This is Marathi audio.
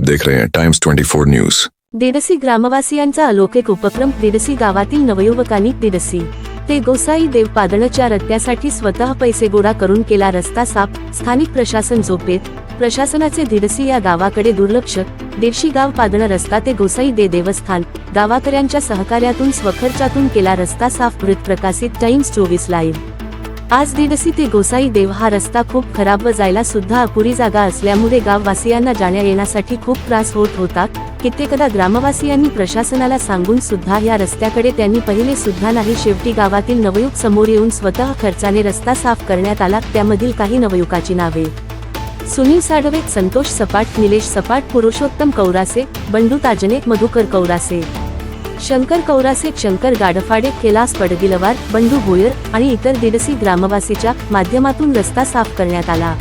देख रहे हैं टाइम्स 24 न्यूज दिडसी ग्रामवासियांचा अलौकिक उपक्रम दिडसी गावातील नवयुवकांनी दिडसी. ते गोसाई देव पादणच्या रस्त्यासाठी स्वतः पैसे गोळा करून केला रस्ता साफ स्थानिक प्रशासन झोपेत. प्रशासनाचे दिडसी या गावाकडे दुर्लक्ष. दिडशी गाव पादण रस्ता ते गोसाई दे देवस्थान. गावाकऱ्यांच्या सहकार्यातून स्वखर्चातून केला रस्ता साफ वृत्त प्रकाशित टाइम्स चोवीस लाईव्ह आज दिवसी ते गोसाई देव हा रस्ता खूप खराब व जायला सुद्धा अपुरी जागा असल्यामुळे गाववासियांना जाण्या येण्यासाठी खूप त्रास होत होता. कित्येकदा ग्रामवासियांनी प्रशासनाला सांगून सुद्धा या रस्त्याकडे त्यांनी पहिले सुद्धा नाही शेवटी गावातील नवयुग समोर येऊन स्वतः खर्चाने रस्ता साफ करण्यात आला. त्यामधील काही नवयुकाची नावे. सुनील साडवे संतोष सपाट निलेश सपाट पुरुषोत्तम कौरासे बंडू ताजने मधुकर कौरासे. शंकर कौरासे शंकर गाडफाडे कैलास पडगिलवार बंडू भोयर आणि इतर दिडसी ग्रामवासीच्या माध्यमातून रस्ता साफ करण्यात आला.